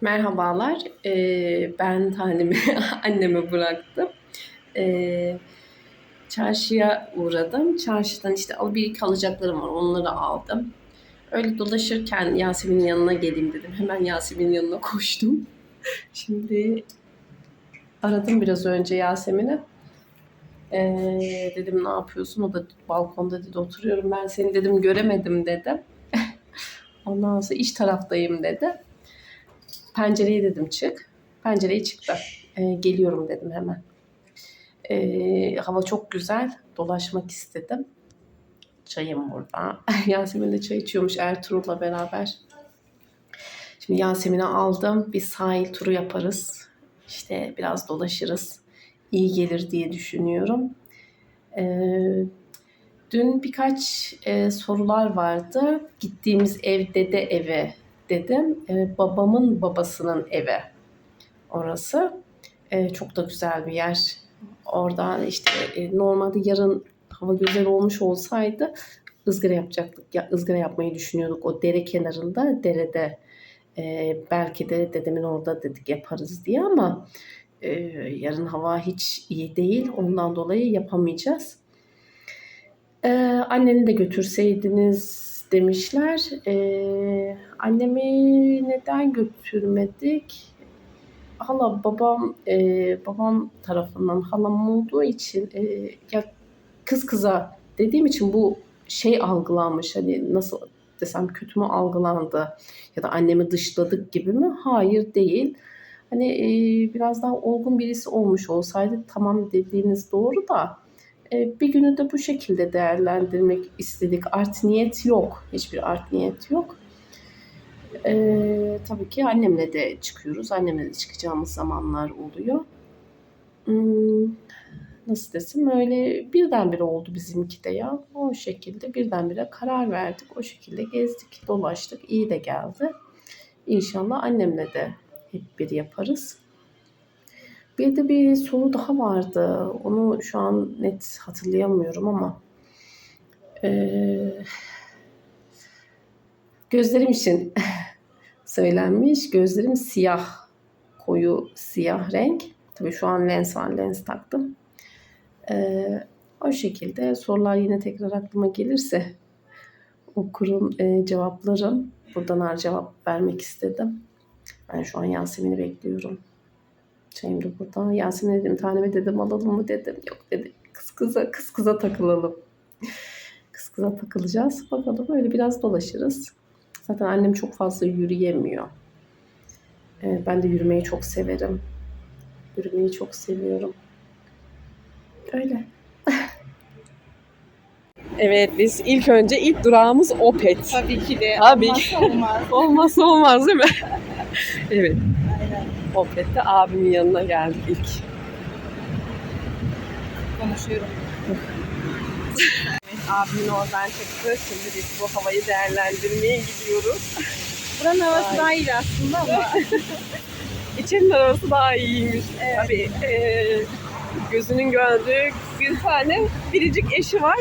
Merhabalar. Ee, ben tanemi anneme bıraktım. Ee, çarşıya uğradım. Çarşıdan işte al bir iki var. Onları aldım. Öyle dolaşırken Yasemin'in yanına geleyim dedim. Hemen Yasemin'in yanına koştum. Şimdi aradım biraz önce Yasemin'i. Ee, dedim ne yapıyorsun? O da balkonda dedi oturuyorum. Ben seni dedim göremedim dedim. Ondan sonra iç taraftayım dedi. Pencereyi dedim çık. Pencereyi çıktı. Ee, geliyorum dedim hemen. Ee, hava çok güzel. Dolaşmak istedim. Çayım burada. Yasemin de çay içiyormuş Ertuğrul'la beraber. Şimdi Yasemin'i aldım. Bir sahil turu yaparız. İşte biraz dolaşırız. İyi gelir diye düşünüyorum. Ee, dün birkaç e, sorular vardı. Gittiğimiz ev dede evi dedim. E, babamın babasının evi orası. E, çok da güzel bir yer. Oradan işte e, normalde yarın hava güzel olmuş olsaydı ızgara yapacaktık. Ya, ızgara yapmayı düşünüyorduk o dere kenarında, derede. E, belki de dedemin orada dedik yaparız diye ama e, yarın hava hiç iyi değil. Ondan dolayı yapamayacağız. E, anneni de götürseydiniz demişler. Ee, annemi neden götürmedik? Hala babam e, babam tarafından halam olduğu için e, ya kız kıza dediğim için bu şey algılanmış hani nasıl desem kötü mü algılandı ya da annemi dışladık gibi mi? Hayır değil. Hani e, biraz daha olgun birisi olmuş olsaydı tamam dediğiniz doğru da e, bir günü de bu şekilde değerlendirmek istedik. Art niyet yok. Hiçbir art niyet yok. Ee, tabii ki annemle de çıkıyoruz. Annemle de çıkacağımız zamanlar oluyor. Hmm, nasıl desem öyle birdenbire oldu bizimki de ya. O şekilde birdenbire karar verdik. O şekilde gezdik, dolaştık. İyi de geldi. İnşallah annemle de hep bir yaparız. Bir de bir soru daha vardı. Onu şu an net hatırlayamıyorum ama ee, gözlerim için söylenmiş. Gözlerim siyah, koyu siyah renk. Tabii şu an lens var, lens taktım. Ee, o şekilde sorular yine tekrar aklıma gelirse okurum, e, cevaplarım. Buradan her cevap vermek istedim. Ben şu an Yasemin'i bekliyorum. Çayım da burada. Yasemin dedim taneme dedim alalım mı dedim. Yok dedi. Kız kıza kız kıza takılalım. Kız kıza takılacağız. Bakalım öyle biraz dolaşırız. Zaten annem çok fazla yürüyemiyor. Ee, ben de yürümeyi çok severim. Yürümeyi çok seviyorum. Öyle. evet biz ilk önce ilk durağımız Opet. Tabii ki de. Tabii Olmazsa olmaz. Olmazsa olmaz değil mi? evet. Opet'te abimin yanına geldik ilk. Konuşuyorum. Evet, abimin oradan çıktı. Şimdi biz bu havayı değerlendirmeye gidiyoruz. Buranın havası Ay. daha iyi aslında ama. İçerinin arası daha iyiymiş. Evet. Tabii eee, gözünün gördüğü bir tane biricik eşi var.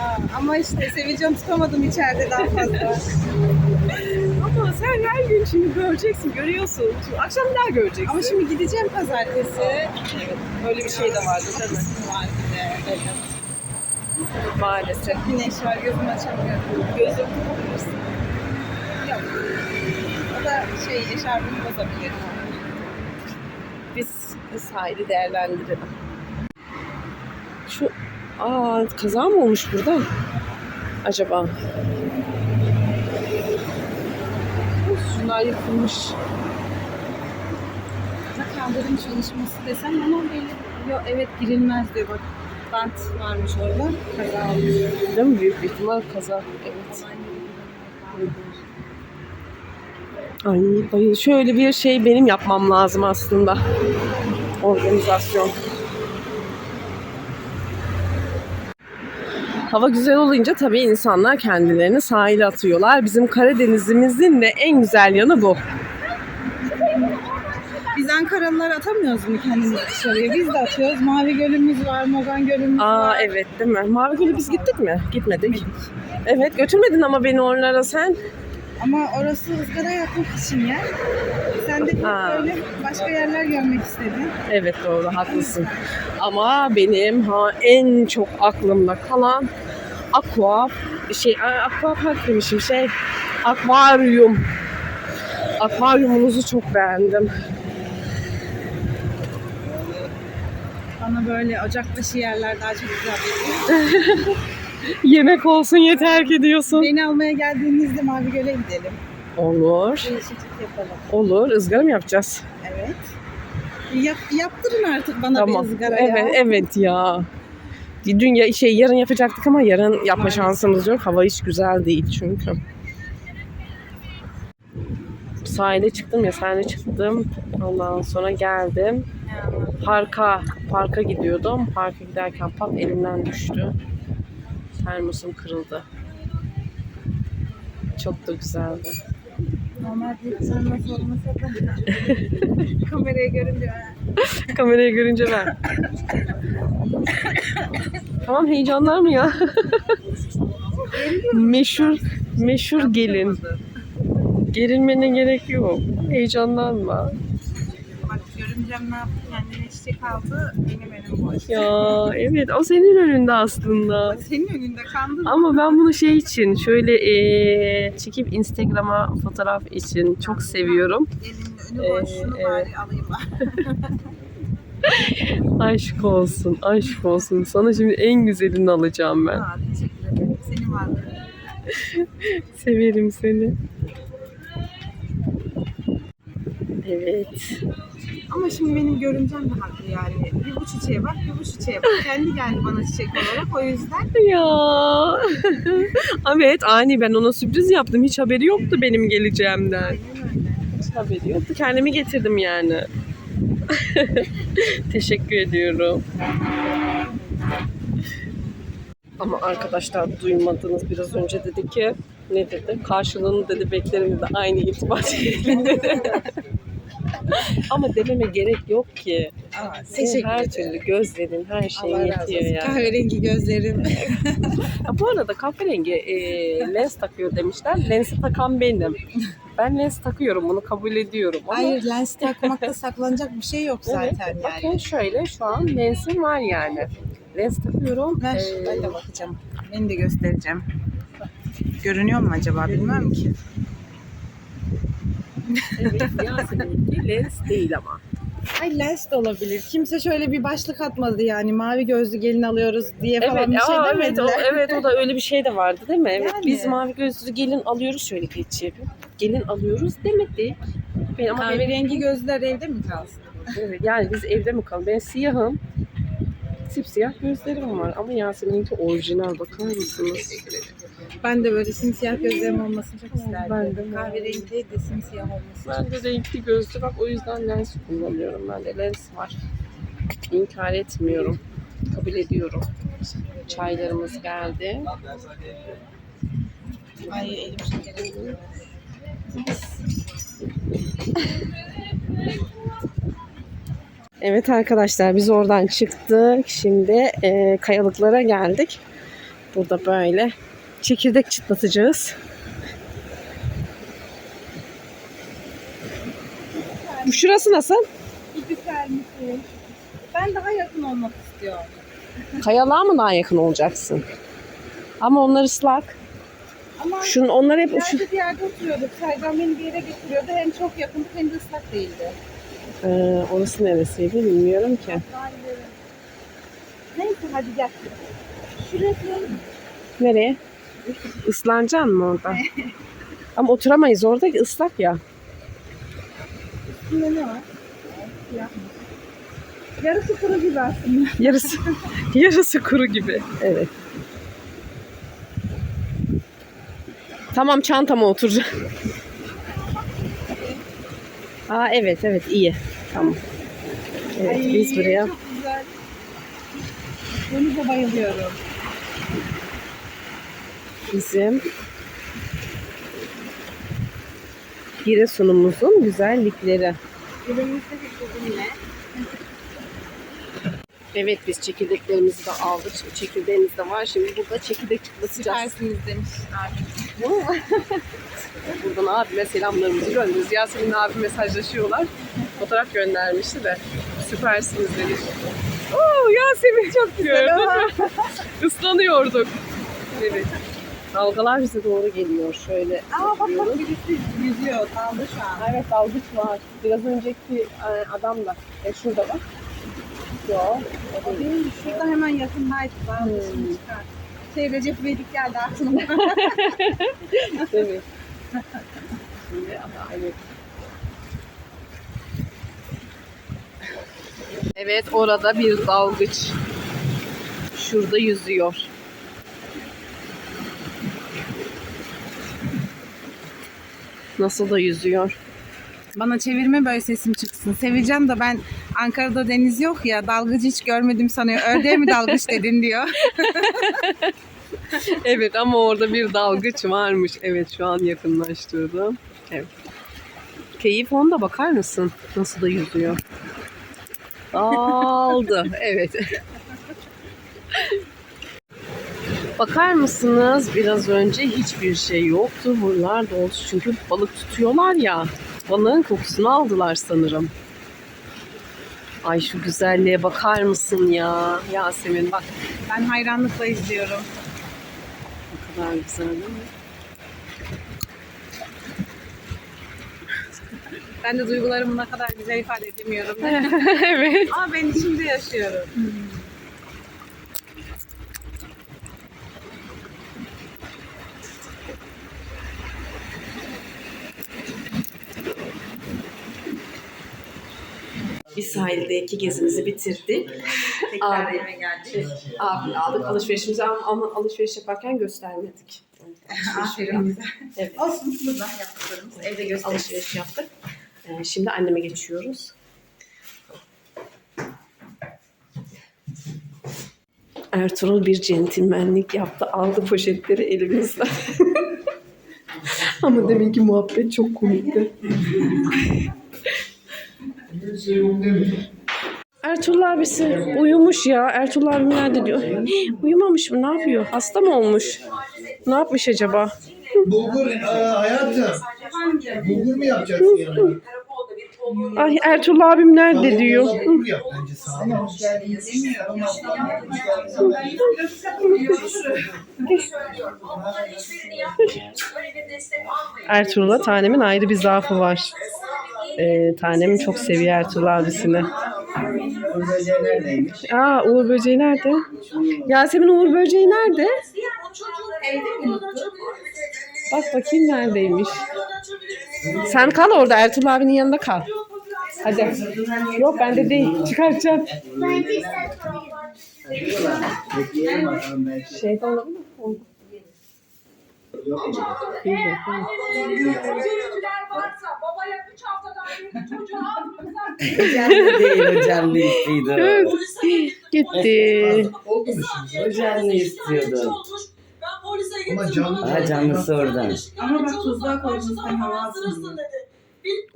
Aa, ama işte Sevilcan'ı tutamadım içeride daha fazla. Sen her gün şimdi göreceksin, görüyorsun. Şimdi akşam daha göreceksin. ama şimdi gideceğim pazartesi. evet, böyle bir şey de vardı. Evet. Maalesef. Güneş var gözümü açamıyorum. Gözüm Yok. O da şey eşarbımı bozabilir. biz sahili değerlendirelim. Şu aa kaza mı olmuş burada? Acaba? Şunlar yıkılmış. Kaldırım çalışması desem ama belli. Yok evet girilmez diyor bak. Bant varmış orada. Kaza olmuş. Değil mi? Büyük ihtimal kaza. Evet. Ay bayıl. Şöyle bir şey benim yapmam lazım aslında. Organizasyon. Hava güzel olunca tabii insanlar kendilerini sahile atıyorlar. Bizim Karadeniz'imizin de en güzel yanı bu. Biz Ankaralılar atamıyoruz mu kendimizi dışarıya? Biz de atıyoruz. Mavi Gölümüz var, Mogan Gölümüz Aa var. evet değil mi? Mavi Göl'e biz gittik mi? Gitmedik. Evet götürmedin ama beni oralara sen. Ama orası ızgara yakmak için yer. Sen de hep Ha. böyle başka yerler görmek istedin. Evet doğru haklısın. Ama benim ha en çok aklımda kalan aqua şey aqua park demişim şey akvaryum. Akvaryumunuzu çok beğendim. Bana böyle ocakbaşı yerler daha çok güzel geliyor. Yemek olsun yeter ki diyorsun. Beni almaya geldiğinizde Mavi Göl'e gidelim. Olur. Değişiklik yapalım. Olur. ızgara mı yapacağız? Evet. Yap, yaptırın artık bana tamam. bir ızgara evet, ya. evet ya. Dün ya, şey yarın yapacaktık ama yarın yapma Maalesef. şansımız yok. Hava hiç güzel değil çünkü. Sahile çıktım ya sahile çıktım. Ondan sonra geldim. Parka, parka gidiyordum. Parka giderken pat elimden düştü. Termosum kırıldı. Çok da güzeldi. Normalde sen nasıl olmasa da kameraya görünce Kamerayı görünce ben. tamam heyecanlar mı ya? meşhur meşhur gelin. Gerilmene gerek yok. Heyecanlanma. Bak görümcem ne yaptı kendine çiçek aldı benim elim boş. Ya evet o senin önünde aslında. Senin önünde kandı mı? Ama ben bunu şey için şöyle eee, çekip Instagram'a fotoğraf için çok seviyorum. Elinin önü boş Ee, şunu bari alayım. Aşk olsun, aşk olsun. Sana şimdi en güzelini alacağım ben. Aa, teşekkür ederim. Senin vardı. Severim seni. Evet. Ama şimdi benim görümcem de haklı yani. Bir bu çiçeğe bak, bir bu çiçeğe bak. Kendi geldi bana çiçek olarak o yüzden. Ya. evet ani ben ona sürpriz yaptım. Hiç haberi yoktu benim geleceğimden. Hiç haberi yoktu. Kendimi getirdim yani. Teşekkür ediyorum. Ama arkadaşlar duymadınız biraz önce dedi ki ne dedi? Karşılığını dedi beklerim dedi aynı iltifat dedi. Ama dememe gerek yok ki. Aa, Senin teşekkür her ederim. türlü gözlerin her şeyin Allah razı yetiyor olsun. yani. Kahverengi gözlerim. Ha, bu arada kahverengi e, lens takıyor demişler. Lensi takan benim. Ben lens takıyorum bunu kabul ediyorum. Ama Hayır lens takmakta saklanacak bir şey yok evet, zaten bakın yani. şöyle şu an lensim var yani. Lens takıyorum. Ver, Ee, ben de bakacağım. Beni de göstereceğim. Görünüyor mu acaba bilmem ki. Evet Yasemin'inki lens değil ama. Ay lens de olabilir. Kimse şöyle bir başlık atmadı yani mavi gözlü gelin alıyoruz diye falan bir şey aa, evet, o, evet o da öyle bir şey de vardı değil mi? Evet Yani. biz mavi gözlü gelin alıyoruz şöyle geçeyim. Gelin alıyoruz demedi. Ben ama benim- Kahverengi gözler evde mi kalsın? Evet, yani biz evde mi kalalım? Ben siyahım. Sipsiyah gözlerim var ama Yasemin'inki orijinal bakar mısınız? Ben de böyle simsiyah gözlerim olmasını çok isterdim. Ben de. Kahverengi değil de simsiyah olması. Ben de renkli gözlü bak o yüzden lens kullanıyorum. Ben de lens var. İnkar etmiyorum. Kabul ediyorum. Çaylarımız geldi. Ay elim şekerim. Evet arkadaşlar biz oradan çıktık. Şimdi e, kayalıklara geldik. Burada böyle çekirdek çıtlatacağız. Bu şurası nasıl? Güzelmiş. Ben daha yakın olmak istiyorum. Kayalığa mı daha yakın olacaksın? Ama onlar ıslak. Ama Şunun onlar hep Nerede bir yerde oturuyorduk. Serkan beni bir yere getiriyordu. Hem çok yakın hem de ıslak değildi. Ee, orası neresiydi bilmiyorum ki. Neyse hadi gel. Oturalım. Nereye? Islanacaksın mı orada? Ama oturamayız orada ıslak ya. Üstünde ne var? Siyah. Yarısı kuru gibi aslında. Yarısı yarısı kuru gibi. Evet. Tamam çantama oturacağım. Aa evet evet iyi. Tamam. Evet Ay, biz buraya Çok güzel. Denize bayılıyorum. Bizim Giresun'umuzun güzellikleri. Evet biz çekirdeklerimizi de aldık. Şimdi çekirdeğimiz de var. Şimdi burada çekirdek çıtlatacağız. Süpersiniz demiş abi. Buradan abime selamlarımızı gönderiyoruz. Yasemin abi mesajlaşıyorlar. Fotoğraf göndermişti de. Süpersiniz demiş. Oo Yasemin çok güzel? Islanıyorduk. Evet. Dalgalar bize doğru geliyor. Şöyle Aa bak bak birisi yüzüyor. Daldı şu an. Evet dalgıç var. Biraz önceki e, adam da. E, şurada bak. Yok. o değil. Şurada hemen yakındaydı. Daldı Hmm. çıkar. Şey Recep İvedik geldi aklıma. Değil mi? Şimdi ama evet. Evet orada bir dalgıç. Şurada yüzüyor. Nasıl da yüzüyor. Bana çevirme böyle sesim çıksın. Seveceğim de ben Ankara'da deniz yok ya dalgıcı hiç görmedim sanıyor. Ördeğe mi dalgıç dedin diyor. Evet ama orada bir dalgıç varmış. Evet şu an yakınlaştırdım. Evet. Keyif onda bakar mısın? Nasıl da yüzüyor. Aldı. Evet. Bakar mısınız? Biraz önce hiçbir şey yoktu. Buralar doldu. Çünkü balık tutuyorlar ya. Balığın kokusunu aldılar sanırım. Ay şu güzelliğe bakar mısın ya? Yasemin bak Ben hayranlıkla izliyorum. ne kadar güzel değil mi? Ben de duygularımı ne kadar güzel ifade edemiyorum. evet. Ama ben içimde yaşıyorum. Biz sahildeki gezimizi bitirdik. Tekrar eve geldik. Abi aldık alışverişimizi ama, ama alışveriş yaparken göstermedik. Aferin bize. Evet. Olsun burada yaptıklarımız. Evde gösteririz. Alışveriş yaptık. Ee, şimdi anneme geçiyoruz. Ertuğrul bir centilmenlik yaptı. Aldı poşetleri elimizden. Ama demek ki muhabbet çok komikti. Ertuğrul abisi uyumuş ya. Ertuğrul abim nerede diyor. "Hii, Uyumamış mı? Ne yapıyor? Hasta mı olmuş? Ne yapmış acaba? Bulgur e, hayatım. Bulgur mu yapacaksın yani? Ay Ertuğrul abim nerede diyor. Bulgur yap bence sağlam. Ertuğrul'a tanemin ayrı bir zaafı var. Ee, tanem çok seviyor Ertuğrul abisini. Böceği neredeymiş? Aa Uğur böceği nerede? Yasemin Uğur böceği nerede? Bak bakayım neredeymiş. Sen kal orada Ertuğrul abinin yanında kal. Hadi. Yok bende değil. Çıkartacağım. Bekleyelim bakalım belki. Olabilir mi? Yok mu? İyi bakalım. Canlı değil o canlı istiyordu. Evet. Gitti. Oldu mu şimdi? O canlı istiyordu. Ama canlı Ha canlısı oradan. Ama bak tuzluğa koydun sen hava alsın diye.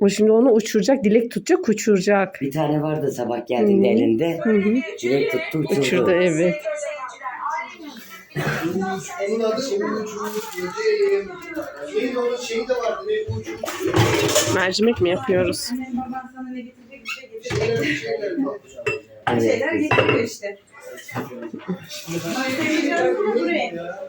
O şimdi onu uçuracak, dilek tutacak, uçuracak. Bir tane vardı sabah geldiğinde Hı. elinde. Hı hı. Direkt tuttu uçurdu. Uçurdu evet. Onun adı onun uçurmuş böceğim. Şeyin onun şeyi de vardı. Ne uçurmuş. Mercimek mi yapıyoruz? Annen baban sana ne getirecek bir şey getirecek. Şeyler şeyler. Bir getiriyor işte. Bunu buraya. Ya.